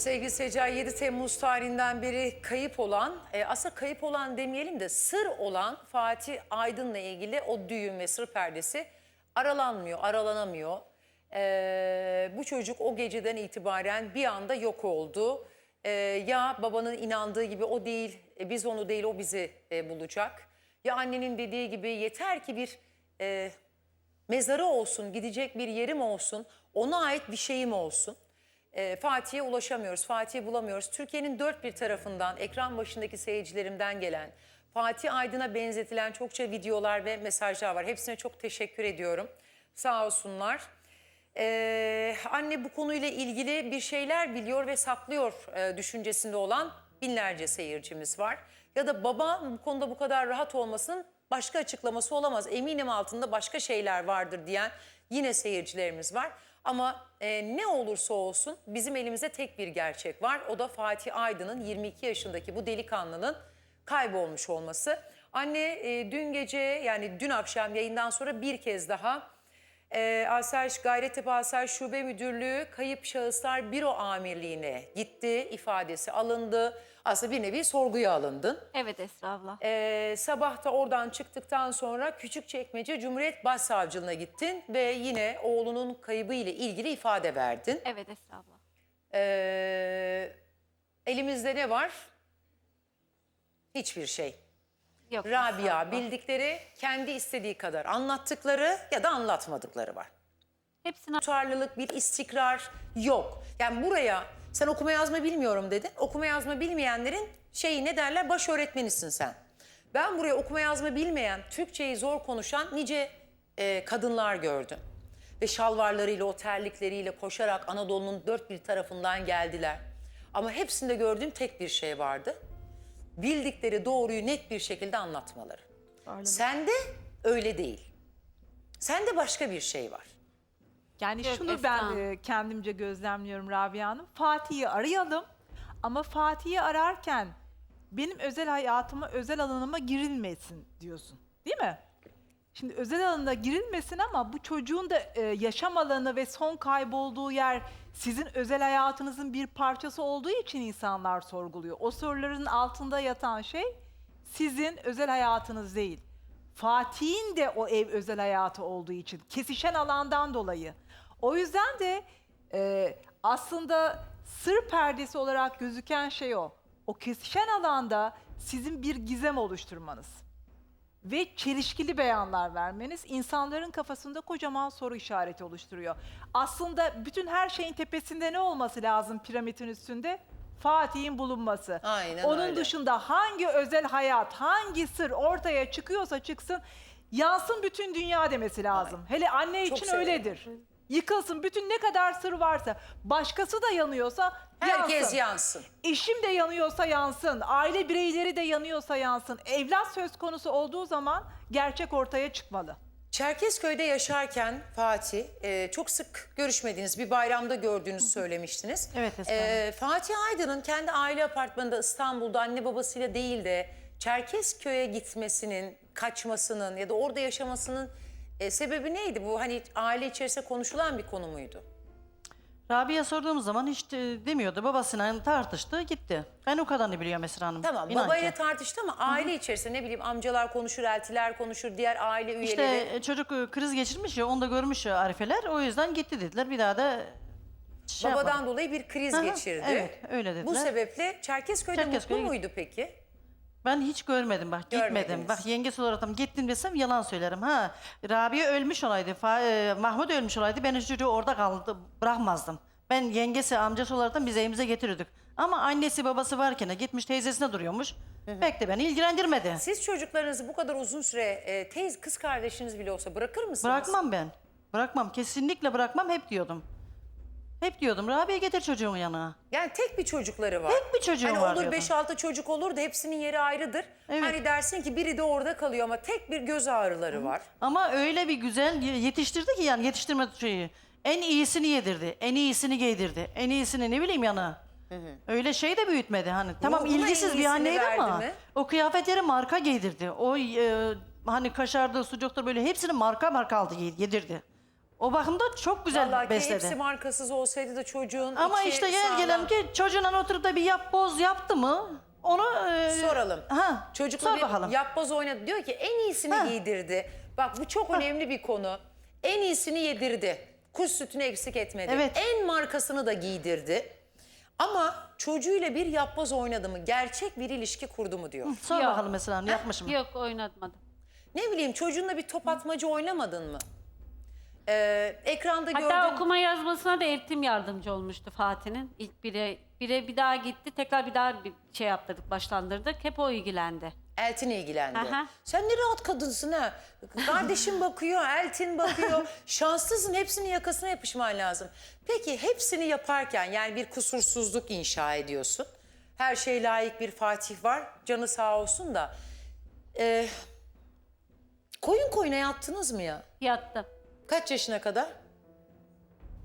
Sevgili Secai 7 Temmuz tarihinden beri kayıp olan, e, aslında kayıp olan demeyelim de sır olan Fatih Aydın'la ilgili o düğün ve sır perdesi aralanmıyor, aralanamıyor. E, bu çocuk o geceden itibaren bir anda yok oldu. E, ya babanın inandığı gibi o değil, e, biz onu değil o bizi e, bulacak. Ya annenin dediği gibi yeter ki bir e, mezarı olsun, gidecek bir yerim olsun, ona ait bir şeyim olsun. Ee, Fatih'e ulaşamıyoruz, Fatih'i bulamıyoruz. Türkiye'nin dört bir tarafından, ekran başındaki seyircilerimden gelen, Fatih Aydın'a benzetilen çokça videolar ve mesajlar var. Hepsine çok teşekkür ediyorum. Sağ olsunlar. Ee, anne bu konuyla ilgili bir şeyler biliyor ve saklıyor e, düşüncesinde olan binlerce seyircimiz var. Ya da baba bu konuda bu kadar rahat olmasının başka açıklaması olamaz. Eminim altında başka şeyler vardır diyen yine seyircilerimiz var. Ama e, ne olursa olsun bizim elimizde tek bir gerçek var. O da Fatih Aydın'ın 22 yaşındaki bu delikanlının kaybolmuş olması. Anne e, dün gece yani dün akşam yayından sonra bir kez daha e, Asayiş Gayrettepe Asayiş Şube Müdürlüğü Kayıp Şahıslar Büro Amirliği'ne gitti. ifadesi alındı. Aslında bir nevi sorguya alındın. Evet Esra abla. Ee, sabah da oradan çıktıktan sonra Küçükçekmece Cumhuriyet Başsavcılığına gittin ve yine oğlunun kaybı ile ilgili ifade verdin. Evet Esra abla. Ee, elimizde ne var? Hiçbir şey. Yok Rabia bildikleri kendi istediği kadar anlattıkları ya da anlatmadıkları var. Hepsini tutarlılık, bir istikrar yok. Yani buraya sen okuma yazma bilmiyorum dedin. Okuma yazma bilmeyenlerin şeyi ne derler baş öğretmenisin sen. Ben buraya okuma yazma bilmeyen, Türkçeyi zor konuşan nice e, kadınlar gördüm. Ve şalvarlarıyla, o terlikleriyle koşarak Anadolu'nun dört bir tarafından geldiler. Ama hepsinde gördüğüm tek bir şey vardı. Bildikleri doğruyu net bir şekilde anlatmaları. Sende öyle değil. Sende başka bir şey var. Yani Yok, şunu ben e, kendimce gözlemliyorum Rabia Hanım. Fatih'i arayalım ama Fatih'i ararken benim özel hayatıma, özel alanıma girilmesin diyorsun. Değil mi? Şimdi özel alanına girilmesin ama bu çocuğun da e, yaşam alanı ve son kaybolduğu yer sizin özel hayatınızın bir parçası olduğu için insanlar sorguluyor. O soruların altında yatan şey sizin özel hayatınız değil. Fatih'in de o ev özel hayatı olduğu için kesişen alandan dolayı. O yüzden de e, aslında sır perdesi olarak gözüken şey o. O kesişen alanda sizin bir gizem oluşturmanız ve çelişkili beyanlar vermeniz insanların kafasında kocaman soru işareti oluşturuyor. Aslında bütün her şeyin tepesinde ne olması lazım piramidin üstünde? Fatih'in bulunması. Aynen Onun öyle. dışında hangi özel hayat, hangi sır ortaya çıkıyorsa çıksın yansın bütün dünya demesi lazım. Hele anne Çok için severim. öyledir. Yıkılsın bütün ne kadar sır varsa başkası da yanıyorsa Herkes yansın. yansın. Eşim de yanıyorsa yansın, aile bireyleri de yanıyorsa yansın. Evlat söz konusu olduğu zaman gerçek ortaya çıkmalı. Çerkezköy'de yaşarken Fatih, e, çok sık görüşmediğiniz bir bayramda gördüğünüzü söylemiştiniz. Evet, E, Fatih Aydın'ın kendi aile apartmanında İstanbul'da anne babasıyla değil de Çerkezköy'e gitmesinin, kaçmasının ya da orada yaşamasının e, sebebi neydi? Bu hani aile içerisinde konuşulan bir konu muydu? Rabia sorduğumuz zaman hiç e, demiyordu. Babasıyla tartıştı gitti. Ben o kadarını biliyorum Esra Hanım. Tamam İnan babayla ki. tartıştı ama aile içerisinde ne bileyim amcalar konuşur, eltiler konuşur, diğer aile üyeleri. İşte e, çocuk e, kriz geçirmiş ya onu da görmüş ya Arifeler. O yüzden gitti dediler. Bir daha da şey Babadan yapmadı. dolayı bir kriz Aha, geçirdi. evet, öyle dediler. Bu sebeple Çerkezköy'de Çerkezköy'e mutlu muydu peki? Ben hiç görmedim bak gitmedim. Görmediniz. Bak yengesi olarak gittim desem yalan söylerim. Ha Rabia ölmüş olaydı. Fa- e, Mahmut ölmüş olaydı. Ben çocuğu orada kaldı bırakmazdım. Ben yengesi amcası olarak biz evimize getirirdik. Ama annesi babası varken de gitmiş teyzesine duruyormuş. Pek de beni ilgilendirmedi. Siz çocuklarınızı bu kadar uzun süre e, teyz kız kardeşiniz bile olsa bırakır mısınız? Bırakmam ben. Bırakmam. Kesinlikle bırakmam. Hep diyordum. Hep diyordum. Rabia getir çocuğumu yanına. Yani tek bir çocukları var. Tek bir çocuğum hani var olur diyordum. 5-6 çocuk olur da hepsinin yeri ayrıdır. Evet. Hani dersin ki biri de orada kalıyor ama tek bir göz ağrıları var. Ama öyle bir güzel ye- yetiştirdi ki yani yetiştirme şeyi. En iyisini yedirdi. En iyisini giydirdi. En iyisini ne bileyim yana. Öyle şey de büyütmedi hani. Tamam Ruhuna en ilgisiz bir iyisini anneydi verdi ama mi? o kıyafetleri marka giydirdi. O e, hani kaşardı, sucuktur böyle hepsini marka marka aldı ye- yedirdi. O bakımda çok güzel Vallahi besledi. hepsi markasız olsaydı da çocuğun Ama içi işte gel sağlam. gelelim ki çocuğuna oturup da bir yap boz yaptı mı onu e, Soralım. Ha, Çocukla sor bir bakalım. yapboz oynadı. Diyor ki en iyisini Ha. giydirdi. Bak bu çok önemli bir konu. En iyisini yedirdi. Kuş sütünü eksik etmedi. Evet. En markasını da giydirdi. Ama çocuğuyla bir yapboz oynadı mı? Gerçek bir ilişki kurdu mu diyor. Sor Yok. bakalım mesela yapmış mı? Yok oynatmadım. Ne bileyim çocuğunla bir top atmaca oynamadın mı? Ee, ekranda Hatta gördüm. okuma yazmasına da eltim yardımcı olmuştu Fatih'in. İlk bire, bire bir daha gitti. Tekrar bir daha bir şey yaptırdık, başlandırdık. Hep o ilgilendi. Eltin ilgilendi. Aha. Sen ne rahat kadınsın ha. Kardeşin bakıyor, Eltin bakıyor. Şanslısın hepsinin yakasına yapışman lazım. Peki hepsini yaparken yani bir kusursuzluk inşa ediyorsun. Her şey layık bir Fatih var. Canı sağ olsun da. Ee, koyun koyuna yattınız mı ya? Yattım. Kaç yaşına kadar?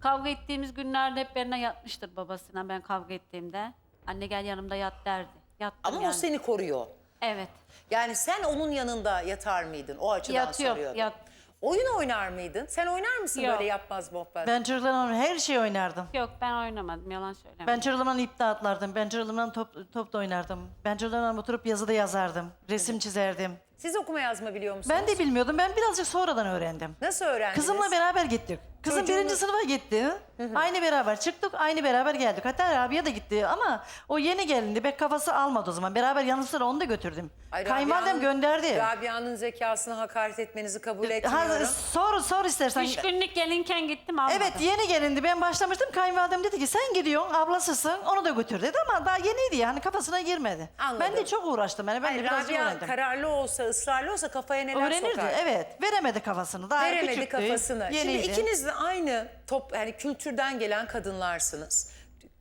Kavga ettiğimiz günlerde hep benimle yatmıştır babasına ben kavga ettiğimde. Anne gel yanımda yat derdi. Yattım Ama yani. o seni koruyor. Evet. Yani sen onun yanında yatar mıydın? O açıdan Yatıyorum, soruyorum. yat. Oyun oynar mıydın? Sen oynar mısın Yok. böyle yapmaz bohbaz? Ben çocuklarımla her şeyi oynardım. Yok ben oynamadım yalan söyleme. Ben çocuklarımla ip de atlardım. Ben çocuklarımla top, top da oynardım. Ben çocuklarımla oturup yazıda yazardım. Resim çizerdim. Siz okuma yazma biliyor musunuz? Ben de bilmiyordum. Ben birazcık sonradan öğrendim. Nasıl öğrendiniz? Kızımla beraber gittik. Kızım Çocuğunu- birinci sınıfa gitti. Aynı beraber çıktık, aynı beraber geldik. Hatta Rabia da gitti ama o yeni gelindi. Bek kafası almadı o zaman. Beraber yanı sıra onu da götürdüm. Ay, Kayınvalidem Rabia'nın- gönderdi. Rabia'nın zekasına hakaret etmenizi kabul Ha, etmiyorum. sor, sor istersen. Üç günlük gelinken gittim almadım. Evet yeni gelindi. Ben başlamıştım. Kayınvalidem dedi ki sen gidiyorsun ablasısın onu da götür dedi ama daha yeniydi yani kafasına girmedi. Anladım. Ben de çok uğraştım yani ben Hayır, de Rabia öğrendim. kararlı olsa, ısrarlı olsa kafaya neler Öğrenirdi sokar. evet. Veremedi kafasını. Daha Veremedi küçüktü, kafasını. Yeniydi. Şimdi ikiniz de aynı top yani kültürden gelen kadınlarsınız.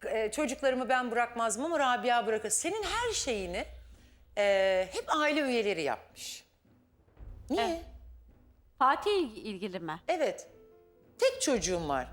Ee, çocuklarımı ben bırakmazdım ama Rabia bırakır. Senin her şeyini e, hep aile üyeleri yapmış. Niye? Evet. Fatih ilgili mi? evet. Tek çocuğum var.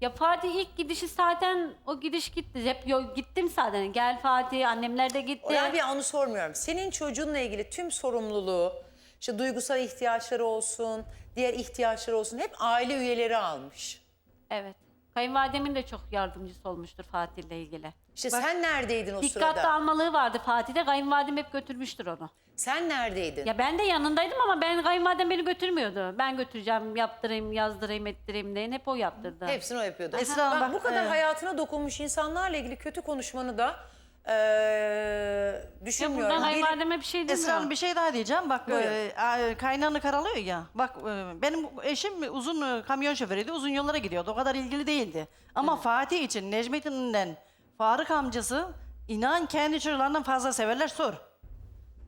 Ya Fatih ilk gidişi zaten o gidiş gitti. Hep yo, gittim zaten. Gel Fatih annemler de gitti. Rabia onu sormuyorum. Senin çocuğunla ilgili tüm sorumluluğu, işte duygusal ihtiyaçları olsun, diğer ihtiyaçları olsun hep aile üyeleri almış. Evet. Kayınvalidemin de çok yardımcısı olmuştur Fatih'le ilgili. İşte sen neredeydin o Dikkatli sırada? almalığı vardı Fatih'te. Kayınvalidem hep götürmüştür onu. Sen neredeydin? Ya ben de yanındaydım ama ben kayınvalidem beni götürmüyordu. Ben götüreceğim, yaptırayım, yazdırayım, ettireyim diye hep o yaptırdı. Hepsini o yapıyordu. Esra Hanım bak, bak, bu kadar e- hayatına dokunmuş insanlarla ilgili kötü konuşmanı da Ya düşünmüyorum. buradan Bir- kayınvalideme bir şey Esra demiyorum. Hanım bir şey daha diyeceğim. Bak Buyurun. e, a- kaynağını karalıyor ya. Bak e, benim eşim uzun e, kamyon şoförüydü. Uzun yollara gidiyordu. O kadar ilgili değildi. Ama Fatih için Necmettin'den Faruk amcası inan kendi çocuklarından fazla severler sor.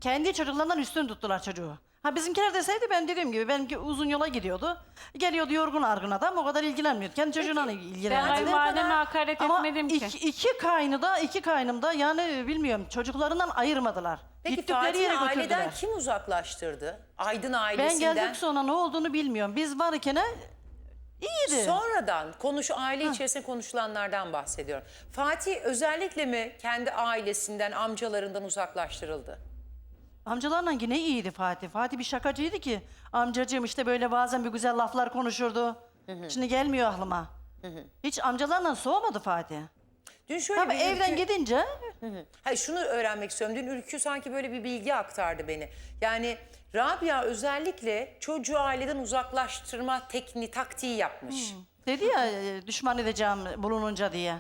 Kendi çocuklarından üstün tuttular çocuğu. Ha bizimkiler de sevdi ben dediğim gibi benimki uzun yola gidiyordu. Geliyordu yorgun argın adam o kadar ilgilenmiyordu. Kendi çocuğuna Ben ilgilendi. kayınvalideme hakaret Ama etmedim ki. iki, iki kaynı da iki kaynım da yani bilmiyorum çocuklarından ayırmadılar. Peki Gittikleri Fatih'i yere aileden götürdüler. kim uzaklaştırdı? Aydın Ben ailesinden. geldik sonra ne olduğunu bilmiyorum. Biz varken iyiydi. Sonradan konuş aile içerisinde konuşulanlardan bahsediyorum. Fatih özellikle mi kendi ailesinden, amcalarından uzaklaştırıldı? Amcalarla yine iyiydi Fatih. Fatih bir şakacıydı ki. Amcacığım işte böyle bazen bir güzel laflar konuşurdu. Şimdi gelmiyor aklıma. Hiç amcalarla soğumadı Fatih. Dün şöyle Tabii bir evden ülkü- gidince Hayır şunu öğrenmek istiyorum. Dün Ülkü sanki böyle bir bilgi aktardı beni. Yani Rabia özellikle çocuğu aileden uzaklaştırma tekniği, taktiği yapmış. Dedi ya e, düşman edeceğim bulununca diye.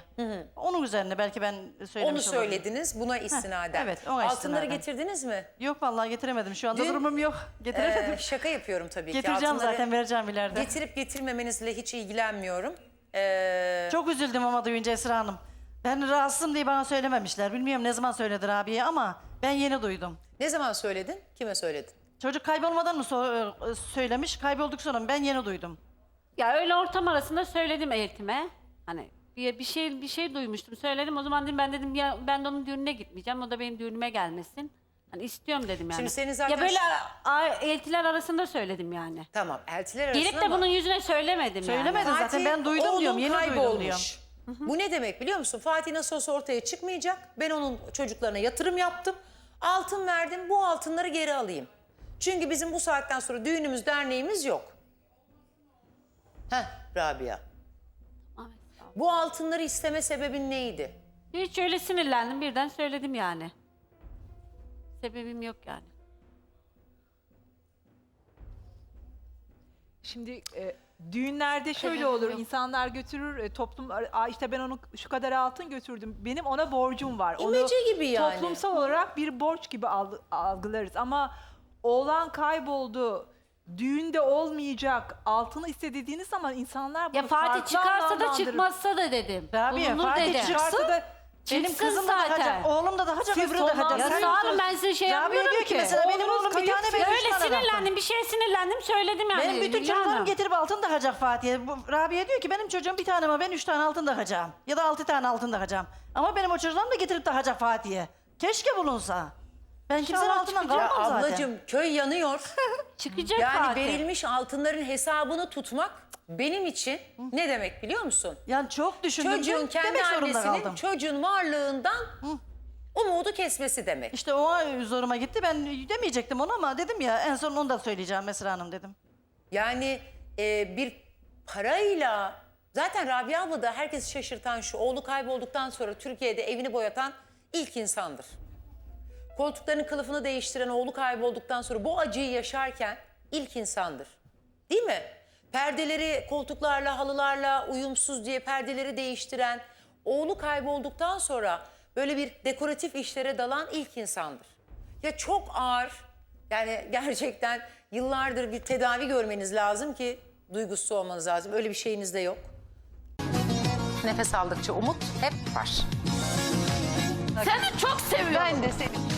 Onun üzerine belki ben söylemiş Onu olabilirim. söylediniz buna istinaden. evet, ona Altınları istinaden. getirdiniz mi? Yok vallahi getiremedim. Şu anda Dün, durumum yok. Getiremedim. Ee, şaka yapıyorum tabii ki. Getireceğim Altınları zaten vereceğim ileride. Getirip getirmemenizle hiç ilgilenmiyorum. Ee, Çok üzüldüm ama duyunca Esra Hanım. Ben rahatsızım diye bana söylememişler. Bilmiyorum ne zaman söylediler abiye ama ben yeni duydum. ne zaman söyledin? Kime söyledin? Çocuk kaybolmadan mı so- e, söylemiş? Kaybolduk sonra mı? ben yeni duydum. Ya öyle ortam arasında söyledim eltime. Hani bir, bir şey bir şey duymuştum. Söyledim. O zaman dedim ben dedim ya ben de onun düğününe gitmeyeceğim. O da benim düğünüme gelmesin. Hani istiyorum dedim yani. Şimdi senin zaten Ya böyle a- eltiler arasında söyledim yani. Tamam eltiler arasında Gelip de ama bunun yüzüne söylemedim Söylemedin yani. zaten ben duydum oğlum diyorum yeni duydum kaybolmuş. diyorum. Bu ne demek biliyor musun? Fatih nasıl olsa ortaya çıkmayacak. Ben onun çocuklarına yatırım yaptım. Altın verdim. Bu altınları geri alayım. Çünkü bizim bu saatten sonra düğünümüz, derneğimiz yok. Heh, Rabia? Bu altınları isteme sebebin neydi? Hiç öyle sinirlendim birden söyledim yani. Sebebim yok yani. Şimdi e, düğünlerde şöyle olur. insanlar götürür e, toplum Aa, işte ben onu şu kadar altın götürdüm. Benim ona borcum var. Onu İmece gibi yani. Toplumsal olarak bir borç gibi alg- algılarız ama oğlan kayboldu. Düğünde olmayacak. Altını istediğiniz zaman insanlar bunu Ya Fatih farklı çıkarsa da anlamlandırır. çıkmasa da dedim. Rabia, Bulunur Fatih dedim. çıkarsa da Benim Çıksın kızım da zaten. takacak, oğlum da takacak, Siz öbürü de sonlandırın. Ya Sen- sağ olun ben size şey Rabia yapmıyorum ki. ki mesela benim oğlum bir tane benim üç Öyle tane sinirlendim bir şeye sinirlendim söyledim yani. Benim bütün Hülya çocuklarım Hanım. getirip altın takacak Fatih'e. Bu- Rabia diyor ki benim çocuğum bir tane ama ben üç tane altın takacağım. Ya da altı tane altın takacağım. Ama benim o çocuklarım da getirip takacak Fatih'e. Keşke bulunsa. Ben kimsenin İnşallah altından çıkacak. Ya kalmam zaten. ablacığım köy yanıyor. Çıkacak yani Fatih. verilmiş altınların hesabını tutmak benim için ne demek biliyor musun? Yani çok düşündüm. Çocuğun kendi demek zorunda annesinin kaldım. çocuğun varlığından umudu kesmesi demek. İşte o zoruma gitti. Ben demeyecektim onu ama dedim ya en son onu da söyleyeceğim Mesra Hanım dedim. Yani e, bir parayla zaten Rabia abla da herkesi şaşırtan şu oğlu kaybolduktan sonra Türkiye'de evini boyatan ilk insandır. Koltuklarının kılıfını değiştiren oğlu kaybolduktan sonra bu acıyı yaşarken ilk insandır. Değil mi? Perdeleri koltuklarla halılarla uyumsuz diye perdeleri değiştiren oğlu kaybolduktan sonra böyle bir dekoratif işlere dalan ilk insandır. Ya çok ağır yani gerçekten yıllardır bir tedavi görmeniz lazım ki duygusuz olmanız lazım. Öyle bir şeyiniz de yok. Nefes aldıkça umut hep var. Seni çok seviyorum. Ben de seni.